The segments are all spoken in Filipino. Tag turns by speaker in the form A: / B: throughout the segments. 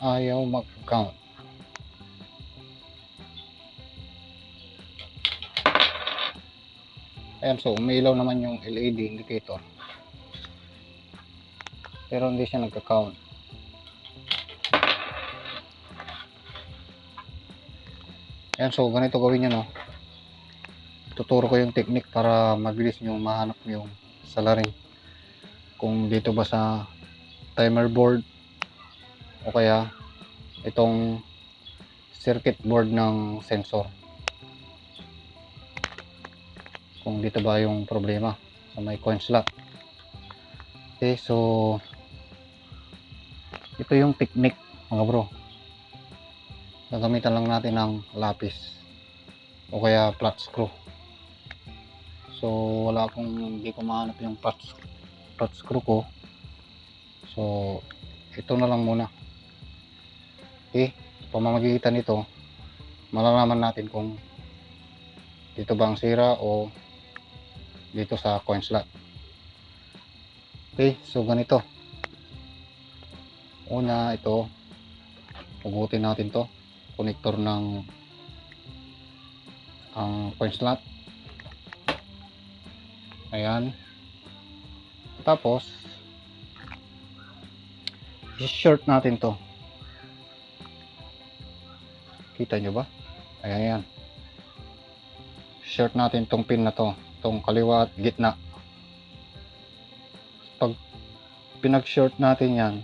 A: ayaw mag-count. Ayan, so umilaw naman yung LED indicator. Pero hindi siya nagka-count. Ayan, so ganito gawin nyo, no? Tuturo ko yung technique para mabilis nyo mahanap yung salarin. Kung dito ba sa timer board o kaya itong circuit board ng sensor. Kung dito ba yung problema sa may coin slot. Okay, so ito yung technique mga bro. Gagamitan lang natin ng lapis o kaya flat screw. So wala akong hindi ko mahanap yung flat, flat screw ko. So ito na lang muna. Okay, pamamagitan nito malalaman natin kung dito ba ang sira o dito sa coin slot. Okay, so ganito. Una ito, hugutin natin to. Connector ng ang coin slot. Ayan. Tapos, i-short natin to. Kita nyo ba? Ayan yan. Short natin tong pin na to. Tong kaliwa at gitna. Pag pinag-short natin yan,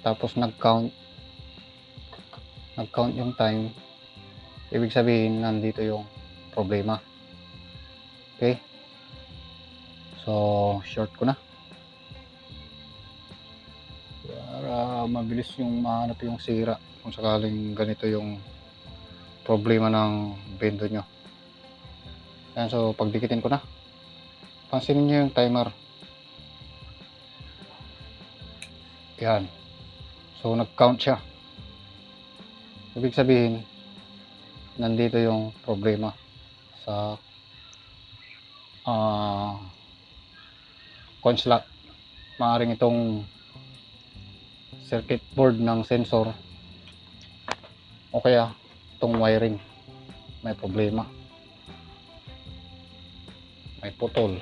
A: tapos nag-count, nag-count yung time, ibig sabihin nandito yung problema. Okay? So, short ko na. Para mabilis yung mahanap yung sira kung sakaling ganito yung problema ng bendo nyo. Yan, so pagdikitin ko na. Pansinin nyo yung timer. Yan. So nag-count siya. Ibig sabihin, nandito yung problema sa ah coin slot. Maaring itong circuit board ng sensor o kaya itong wiring. May problema. May putol.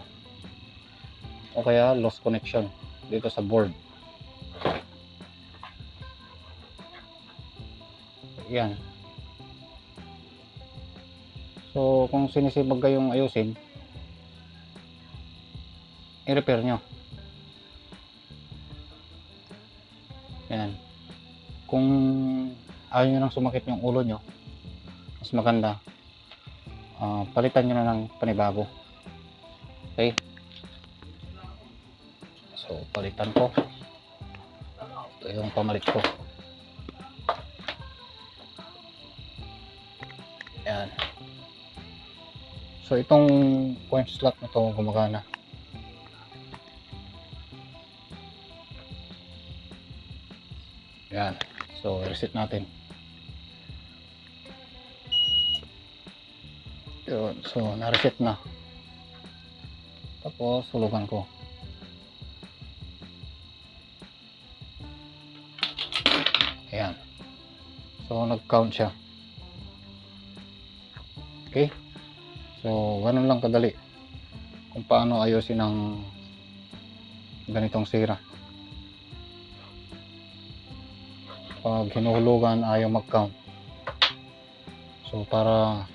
A: O kaya lost connection dito sa board. Yan. So kung sinisibag kayong ayusin i-repair nyo. Yan. Kung ayaw nyo nang sumakit yung ulo nyo mas maganda ah, palitan nyo na ng panibago. Okay? So palitan ko. Ito yung pamalit ko. Yan so itong coin slot na to gumagana. Yan so reset natin yun. So na-reset na. Tapos hulugan ko. Ayan. So nag count siya. Okay? So ganun lang kadali kung paano ayusin ang ganitong sira. Pag hinuhulugan ayaw mag count so para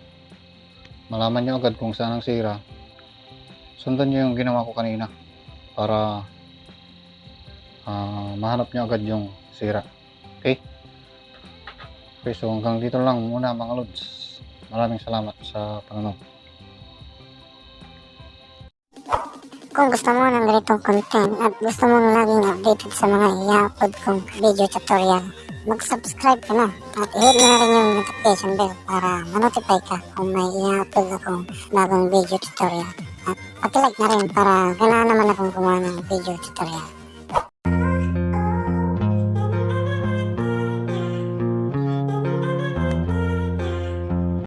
A: malaman nyo agad kung saan ang sira. Sundan nyo yung ginawa ko kanina para ah, mahanap nyo agad yung sira. Okay? Okay so hanggang dito lang muna mga lods. Maraming salamat sa panonood.
B: Kung gusto mo ng ganitong content at gusto mong laging updated sa mga i-upload kong video tutorial, mag-subscribe ka na at i-hit mo na rin yung notification bell para ma-notify ka kung may i-upload akong bagong video tutorial. At pati-like na rin para ganahan naman akong gumawa ng video tutorial.